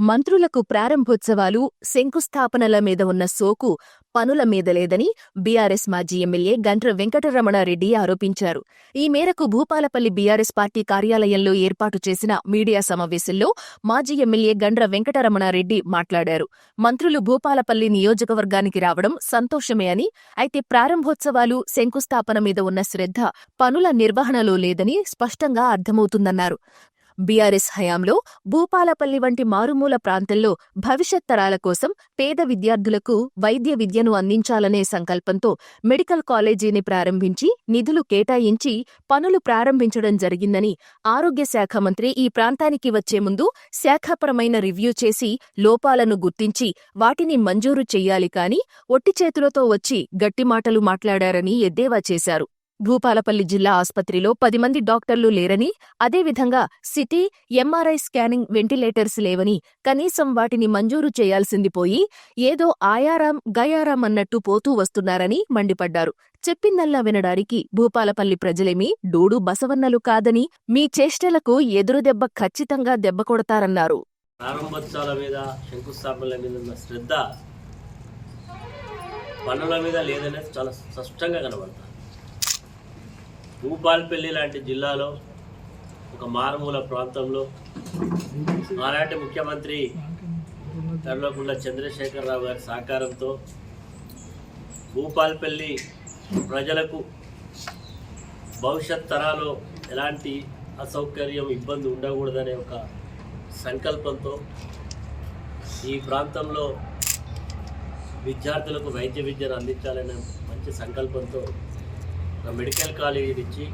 మంత్రులకు ప్రారంభోత్సవాలు శంకుస్థాపనల మీద ఉన్న సోకు పనుల మీద లేదని బీఆర్ఎస్ మాజీ ఎమ్మెల్యే గంట్ర వెంకటరమణారెడ్డి ఆరోపించారు. ఈ మేరకు భూపాలపల్లి బీఆర్ఎస్ పార్టీ కార్యాలయంలో ఏర్పాటు చేసిన మీడియా సమావేశంలో మాజీ ఎమ్మెల్యే గండ్ర వెంకటరమణారెడ్డి మాట్లాడారు. మంత్రులు భూపాలపల్లి నియోజకవర్గానికి రావడం సంతోషమే అని అయితే ప్రారంభోత్సవాలు శంకుస్థాపన మీద ఉన్న శ్రద్ధ పనుల నిర్వహణలో లేదని స్పష్టంగా అర్థమవుతుందన్నారు. బీఆర్ఎస్ హయాంలో భూపాలపల్లి వంటి మారుమూల ప్రాంతంలో భవిష్యత్ తరాల కోసం పేద విద్యార్థులకు వైద్య విద్యను అందించాలనే సంకల్పంతో మెడికల్ కాలేజీని ప్రారంభించి నిధులు కేటాయించి పనులు ప్రారంభించడం జరిగిందని ఆరోగ్య శాఖ మంత్రి ఈ ప్రాంతానికి వచ్చే ముందు శాఖాపరమైన రివ్యూ చేసి లోపాలను గుర్తించి వాటిని మంజూరు చెయ్యాలి కాని ఒట్టి చేతులతో వచ్చి గట్టి మాటలు మాట్లాడారని ఎద్దేవా చేశారు. భూపాలపల్లి జిల్లా ఆస్పత్రిలో పది మంది డాక్టర్లు లేరని అదేవిధంగా సిటీ ఎంఆర్ఐ స్కానింగ్ వెంటిలేటర్స్ లేవని కనీసం వాటిని మంజూరు చేయాల్సింది పోయి ఏదో ఆయారాం గయారాం అన్నట్టు పోతూ వస్తున్నారని మండిపడ్డారు. చెప్పిందల్లా వినడానికి భూపాలపల్లి ప్రజలేమీ డూడు బసవన్నలు కాదని మీ చేష్టలకు ఎదురుదెబ్బ ఖచ్చితంగా దెబ్బ కొడతారన్నారు. ప్రారంభోత్సవాల మీద శంకుస్థాపనల మీద ఉన్న శ్రద్ధ పనుల మీద లేదనేది చాలా స్పష్టంగా కనబడతారు భూపాల్పల్లి లాంటి జిల్లాలో ఒక మారుమూల ప్రాంతంలో ఆనాటి ముఖ్యమంత్రి కల్వకుంట్ల చంద్రశేఖరరావు గారి సహకారంతో భూపాల్పల్లి ప్రజలకు భవిష్యత్ తరాలో ఎలాంటి అసౌకర్యం ఇబ్బంది ఉండకూడదనే ఒక సంకల్పంతో ఈ ప్రాంతంలో విద్యార్థులకు వైద్య విద్యను అందించాలనే మంచి సంకల్పంతో ఒక మెడికల్ కాలేజీ ఇచ్చి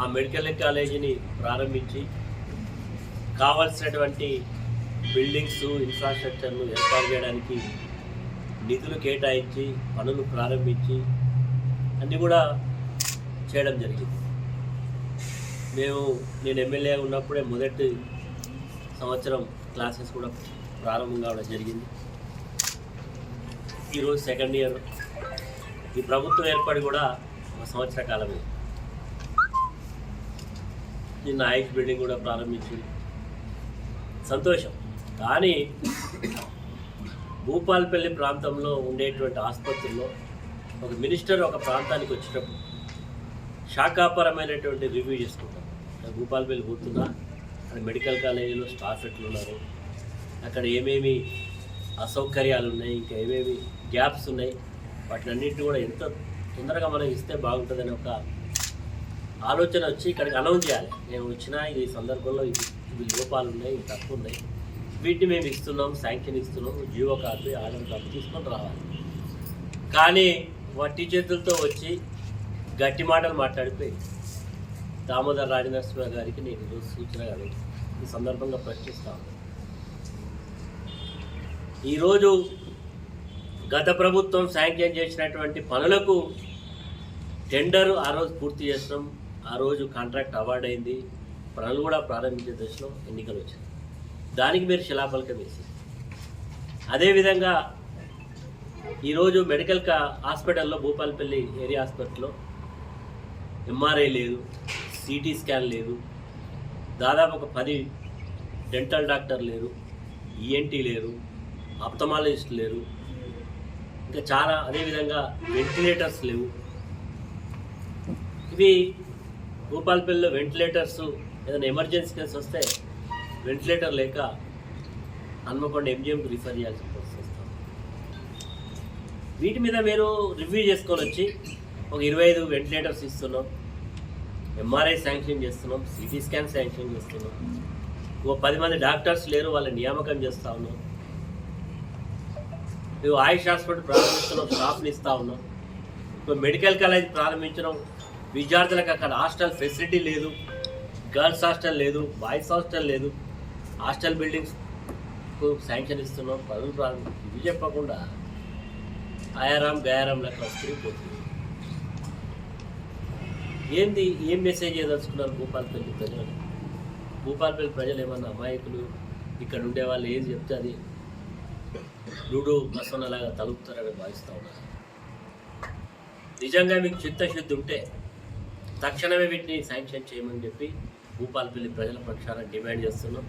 ఆ మెడికల్ కాలేజీని ప్రారంభించి కావలసినటువంటి బిల్డింగ్స్ ఇన్ఫ్రాస్ట్రక్చర్ను ఏర్పాటు చేయడానికి నిధులు కేటాయించి పనులు ప్రారంభించి అన్నీ కూడా చేయడం జరిగింది. మేము నేను ఎమ్మెల్యే ఉన్నప్పుడే మొదటి సంవత్సరం క్లాసెస్ కూడా ప్రారంభం కావడం జరిగింది. ఈరోజు సెకండ్ ఇయర్. ఈ ప్రభుత్వం ఏర్పడి కూడా ఒక సంవత్సర కాలమే. నిన్న ఐస్ బిల్డింగ్ కూడా ప్రారంభించింది. సంతోషం. కానీ భూపాల్పల్లి ప్రాంతంలో ఉండేటువంటి ఆసుపత్రుల్లో ఒక మినిస్టర్ ఒక ప్రాంతానికి వచ్చినప్పుడు శాఖాపరమైనటువంటి రివ్యూ చేసుకుంటాం. భూపాల్పల్లి పోతున్నా అక్కడ మెడికల్ కాలేజీలో స్టాఫ్ ఎట్లున్నారు అక్కడ ఏమేమి అసౌకర్యాలు ఉన్నాయి ఇంకా ఏమేమి గ్యాప్స్ ఉన్నాయి వాటిని అన్నింటినీ కూడా ఎంత తొందరగా మనం ఇస్తే బాగుంటుందని ఒక ఆలోచన వచ్చి ఇక్కడికి అనౌన్స్ చేయాలి. మేము వచ్చినా ఈ సందర్భంలో ఇవి లోపాలు ఉన్నాయి ఇవి తప్పు ఉన్నాయి. వీటిని మేము ఇస్తున్నాం శాంక్షన్ ఇస్తున్నాం జీవో కార్డు ఆధార్ కార్డు తీసుకొని రావాలి. కానీ వట్టి చేతులతో వచ్చి గట్టి మాటలు మాట్లాడిపోయి దామోదర్ రాజనరసింహ గారికి నేను ఈరోజు సూచన కానీ ఈ సందర్భంగా ప్రశ్నిస్తాను ఈరోజు గత ప్రభుత్వం శాంక్షన్ చేసినటువంటి పనులకు టెండర్ ఆ రోజు పూర్తి చేసినాం ఆ రోజు కాంట్రాక్ట్ అవార్డ్ అయింది. పనులు కూడా ప్రారంభించే దశలో ఎన్నికలు వచ్చాయి. దానికి మీరు శిలాఫలకం వేసింది అదేవిధంగా ఈరోజు మెడికల్ కా హాస్పిటల్లో భూపాలపల్లి ఏరియా హాస్పిటల్లో ఎంఆర్ఐ లేదు సిటీ స్కాన్ లేదు దాదాపు ఒక పది డెంటల్ డాక్టర్ లేరు ఈఎన్టీ లేరు ఆప్తమాలజిస్ట్ లేరు ఇంకా చాలా అదేవిధంగా వెంటిలేటర్స్ లేవు. ఇవి భూపాలపల్లిలో వెంటిలేటర్స్ ఏదైనా ఎమర్జెన్సీ కేసు వస్తే వెంటిలేటర్ లేక హన్మకొండ ఎంజిఎంకి రిఫర్ చేయాల్సి వస్తుంది. వీటి మీద మీరు రివ్యూ చేసుకొని వచ్చి ఒక ఇరవై ఐదు వెంటిలేటర్స్ ఇస్తున్నాం. ఎంఆర్ఐ శాంక్షన్ చేస్తున్నాం సిటీ స్కాన్ శాంక్షన్ చేస్తున్నాం. ఓ పది మంది డాక్టర్స్ లేరు వాళ్ళ నియామకం చేస్తూ ఉన్నాం. మేము ఆయుష్ హాస్పిటల్ ప్రారంభిస్తున్నాం స్టాఫ్ని ఇస్తూ ఉన్నాం ఇప్పుడు మెడికల్ కాలేజ్ ప్రారంభించడం విద్యార్థులకు అక్కడ హాస్టల్ ఫెసిలిటీ లేదు. గర్ల్స్ హాస్టల్ లేదు బాయ్స్ హాస్టల్ లేదు. హాస్టల్ బిల్డింగ్స్ శాంక్షన్ ఇస్తున్నాం పనులు ప్రారంభం ఇవి చెప్పకుండా ఆయారాం గయారాం లెక్క వస్తుంది పోతుంది. ఏంది ఏం మెసేజ్ ఏదలుచుకున్నారు భూపాలపల్లి ప్రజలు? భూపాలపల్లి ప్రజలు ఏమన్నా అమాయకులు? ఇక్కడ ఉండే వాళ్ళు ఏది చెప్తే అది? లూడో బసవనలాగా తలుపుతారని భావిస్తూ ఉన్నారు. నిజంగా మీకు చిత్తశుద్ధి ఉంటే తక్షణమే వీటిని శాంక్షన్ చేయమని చెప్పి భూపాలపల్లి ప్రజల పక్షాన డిమాండ్ చేస్తున్నాం.